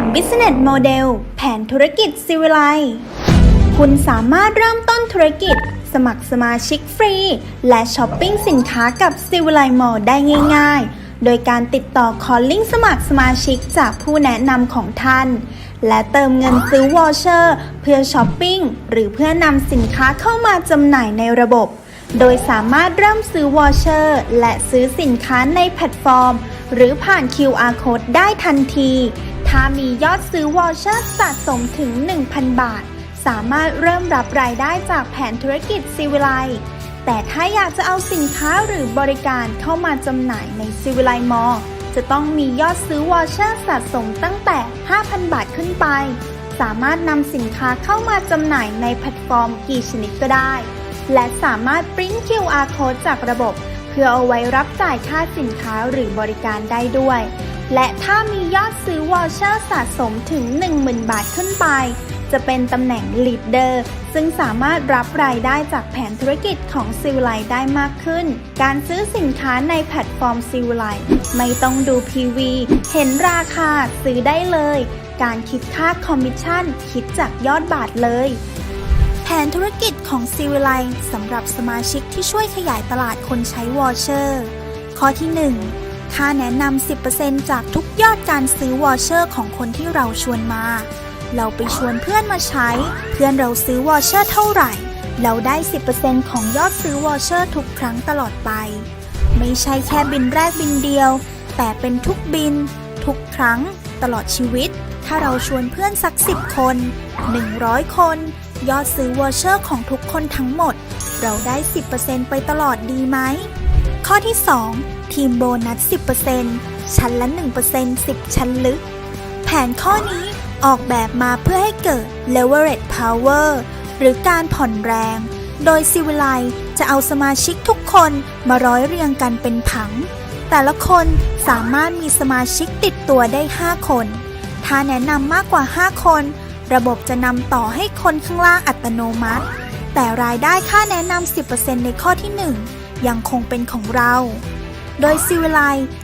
โมเดลแผนธุรกิจซิวิไลคุณสามารถเริ่มต้นธุรกิจ สมัครสมาชิกฟรี และช้อปปิ้งสินค้ากับซิวิไลมอลได้ง่าย ๆ โดยการติดต่อคอลลิ่งสมัครสมาชิกจากผู้แนะนำของท่าน และเติมเงินซื้อวอลเชอร์เพื่อช้อปปิ้ง หรือเพื่อนำสินค้าเข้ามาจำหน่ายในระบบ โดยสามารถเริ่มซื้อวอลเชอร์และซื้อสินค้าในแพลตฟอร์ม หรือผ่าน QR Code ได้ทันที ถ้ามียอดซื้อวอเชอร์สะสมถึง 1,000 บาท สามารถเริ่มรับรายได้จากแผนธุรกิจซีวิไลแต่ถ้าอยากจะเอาสินค้าหรือบริการเข้ามาจำหน่ายในซีวิไลมอจะต้องมียอดซื้อวอเชอร์สะสมตั้งแต่ 5,000 บาทขึ้นไป สามารถนำสินค้าเข้ามาจำหน่ายในแพลตฟอร์มกี่ชนิดก็ได้ และสามารถปริ้น QR code จากระบบ เพื่อเอาไว้รับจ่ายค่าสินค้าหรือบริการได้ด้วย และถ้ามียอดซื้อวอเชอร์สะสมถึง 10,000 บาทขึ้นไป จะเป็นตำแหน่ง Leader ซึ่งสามารถรับรายได้จากแผนธุรกิจของซิลไลได้มากขึ้น การซื้อสินค้าในแพลตฟอร์มซิลไลไม่ต้องดู PV เห็นราคาซื้อได้เลย การคิดค่าคอมมิชชั่น คิดจากยอดบาทเลยแผนธุรกิจของซีวิไลสำหรับสมาชิกที่ช่วยขยายตลาดคนใช้วอเชอร์ ข้อที่ 1 ค่าแนะนำ 10%จากทุกยอดการซื้อวอเชอร์ของคนที่เราชวนมา เราไปชวนเพื่อนมาใช้ เพื่อนเราซื้อวอเชอร์เท่าไหร่ เราได้ 10%ของยอดซื้อวอเชอร์ทุกครั้งตลอดไป ไม่ใช่แค่บินแรกบินเดียว แต่เป็นทุกบิน ทุกครั้ง ตลอดชีวิต ถ้าเราชวนเพื่อนสัก 10 คน 100 คน ยอดซื้อวอเชอร์ของทุกคนทั้งหมด เราได้ 10%ไปตลอดดีไหม ข้อที่ 2 ทีมโบนัส 10%ชั้นละ 1% 10 ชั้นลึก แผนข้อนี้ออกแบบมาเพื่อให้เกิด leverage power หรือการผ่อนแรง โดยซิวิไลจะเอาสมาชิกทุกคนมาร้อยเรียงกันเป็นผัง แต่ละคนสามารถมีสมาชิกติดตัวได้ 5 คน ถ้าแนะนำมากกว่า 5 คน ระบบจะนำต่อให้คนข้างล่างอัตโนมัติ แต่รายได้ค่าแนะนำ 10%ในข้อที่ 1 ยังคงเป็นของเรา โดยซิวิไล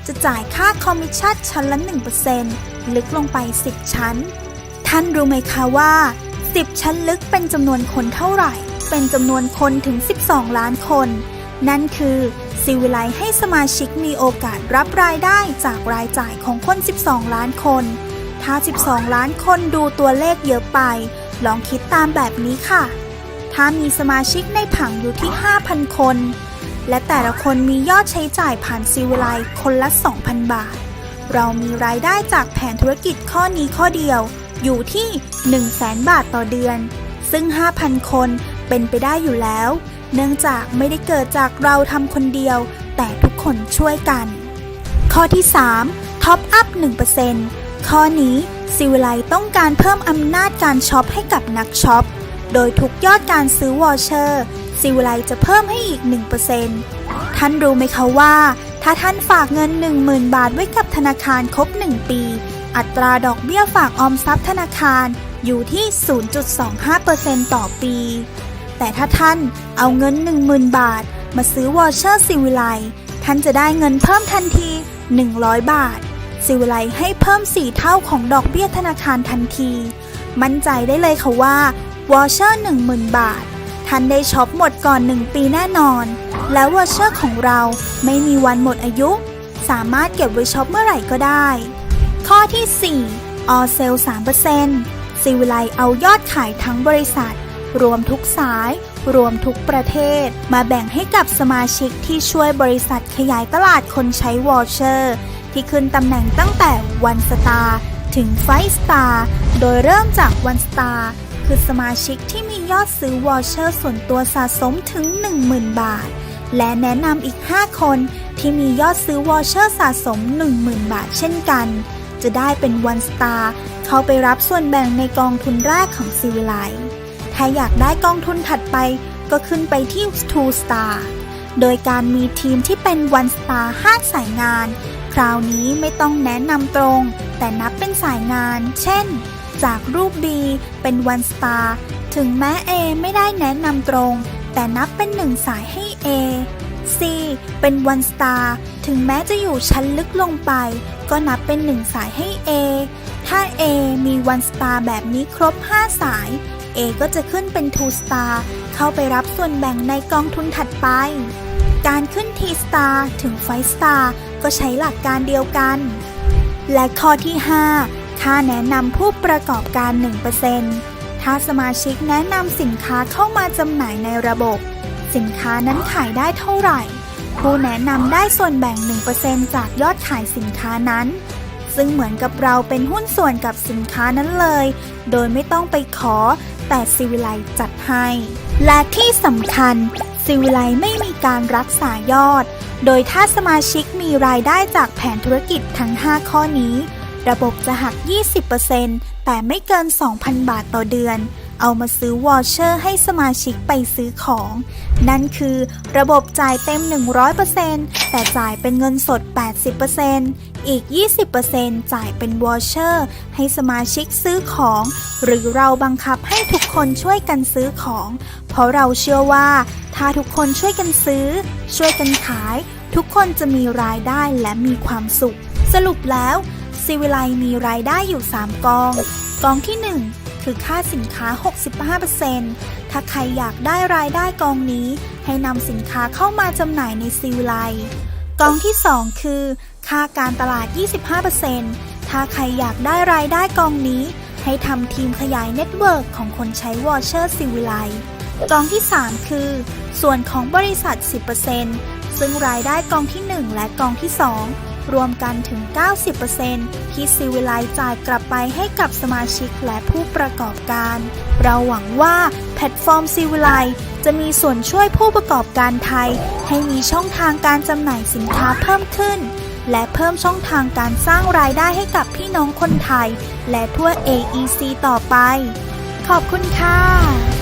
จะจ่ายค่าคอมมิชชั่นชั้นละ 1%ลึกลงไป 10 ชั้น ท่านรู้ไหมคะว่า 10 ชั้นลึกเป็นจำนวนคนเท่าไหร่ เป็นจำนวนคนถึง 12 ล้านคน นั่นคือซิวิไลให้สมาชิกมีโอกาสรับรายได้จากรายจ่ายของคน 12 ล้านคน ถ้า 12 ล้านคนดูตัวเลขเยอะไป ลองคิดตามแบบนี้ค่ะ ถ้ามีสมาชิกในผังอยู่ที่ 5,000 คน และแต่ละคนมียอดใช้จ่ายผ่านซิวิไลคนละ 2,000 บาท เรามีรายได้จากแผนธุรกิจข้อนี้ข้อเดียว อยู่ที่ 100,000 บาทต่อเดือน ซึ่ง 5,000 คนเป็นไปได้อยู่แล้ว เนื่องจากไม่ได้เกิดจากเราทำคนเดียว แต่ทุกคนช่วยกัน ข้อที่ 3ท็อปอัพ 1%ข้อนี้ซิวิไลต้องการเพิ่มอำนาจการช็อปให้กับนักช็อป โดยทุกยอดการซื้อวอเชอร์ ซิวิไลจะเพิ่มให้อีก 1%ท่านรู้ไหมคะว่า ถ้าท่านฝากเงิน 10,000 บาทไว้กับธนาคารครบ 1 ปี อัตราดอกเบี้ยฝากออมทรัพย์ธนาคารอยู่ที่ 0.25%ต่อปี แต่ถ้าท่านเอาเงิน 10,000 บาท มาซื้อวอเชอร์ซิวิไลท่านจะได้เงินเพิ่มทันที 100 บาทซิวิไลให้เพิ่ม 4 เท่าของดอกเบี้ยธนาคารทันที มั่นใจได้เลยค่ะว่าวอเชอร์10,000 บาท ท่านได้ช็อปหมดก่อน 1 ปีแน่นอน แล้ววอเชอร์ของเราไม่มีวันหมดอายุ สามารถเก็บไว้ช็อปเมื่อไหร่ก็ได้ ข้อที่ 4 ออเซล3%ซิวิไลเอายอดขายทั้งบริษัท รวมทุกสาย รวมทุกประเทศ มาแบ่งให้กับสมาชิกที่ช่วยบริษัทขยายตลาดคนใช้วอเชอร์ที่ขึ้นตำแหน่งตั้งแต่วันสตาร์ถึงไฟสตาร์โดยเริ่มจากวันสตาร์ คือสมาชิกที่มียอดซื้อวอเชอร์ส่วนตัวสะสมถึง 10,000 บาท และแนะนำอีก 5 คนที่มียอดซื้อวอเชอร์สะสม 10,000 บาทเช่นกัน จะได้เป็นวันสตาร์เข้าไปรับส่วนแบ่งในกองทุนแรกของซีวิไลถ้าอยากได้กองทุนถัดไปก็ขึ้นไปที่ Two Star โดยการมีทีมที่เป็น One Star 5สายงาน คราวนี้ไม่ต้องแนะนำตรง แต่นับเป็นสายงาน เช่น จากรูป B เป็น One Star ถึงแม้ A ไม่ได้แนะนำตรง แต่นับเป็นหนึ่งสายให้ A C เป็น One Star ถึงแม้จะอยู่ชั้นลึกลงไป ก็นับเป็นหนึ่งสายให้ A ถ้า A มี1 star แบบนี้ครบ 5 สาย A ก็จะขึ้นเป็น2 star เข้าไปรับส่วนแบ่งในกองทุนถัดไป การขึ้น T star ถึง5 star ก็ใช้หลักการเดียวกัน และข้อที่ 5 ค่าแนะนำผู้ประกอบการ 1%ถ้าสมาชิกแนะนำสินค้าเข้ามาจำหน่ายในระบบ สินค้านั้นขายได้เท่าไหร่ ผู้แนะนำได้ส่วนแบ่ง 1%จากยอดขายสินค้านั้น ซึ่งเหมือนกับเราเป็นหุ้นส่วนกับสินค้านั้นเลย โดยไม่ต้องไปขอ แต่ซิวิไลจัดให้ และที่สำคัญซิวิไลไม่มีการรักษายอด โดยถ้าสมาชิกมีรายได้จากแผนธุรกิจทั้ง 5 ข้อนี้ ระบบจะหัก 20%แต่ไม่เกิน 2,000 บาทต่อเดือน เอามาซื้อวอเชอร์ให้สมาชิกไปซื้อของ นั่นคือระบบจ่ายเต็ม 100%แต่จ่ายเป็นเงินสด 80%อีก 20%จ่ายเป็นวอเชอร์ให้สมาชิกซื้อของ หรือเราบังคับให้ทุกคนช่วยกันซื้อของ เพราะเราเชื่อว่า ถ้าทุกคนช่วยกันซื้อ ช่วยกันขาย ทุกคนจะมีรายได้และมีความสุข สรุปแล้ว ซีวิไลมีรายได้อยู่ 3 กอง กองที่ 1 คือค่าสินค้า 65%ถ้าใครอยากได้รายได้กองนี้ ให้นำสินค้าเข้ามาจำหน่ายในซีวิไลกองที่ 2 คือ ค่าการตลาด 25%ถ้าใครอยากได้รายได้กองนี้ ให้ทำทีมขยายเน็ตเวิร์กของคนใช้วอเชอร์ซีวิไลกองที่ 3 คือ ส่วนของบริษัท 10%ซึ่งรายได้กองที่ 1 และกองที่ 2 รวมกันถึง 90%ที่ซีวิไลจ่ายกลับไปให้กับสมาชิกและผู้ประกอบการ เราหวังว่าแพลตฟอร์มซีวิไลจะมีส่วนช่วยผู้ประกอบการไทย ให้มีช่องทางการจำหน่ายสินค้าเพิ่มขึ้น และเพิ่มช่องทางการสร้างรายได้ให้กับพี่น้องคนไทย และทั่ว AEC ต่อไป ขอบคุณค่ะ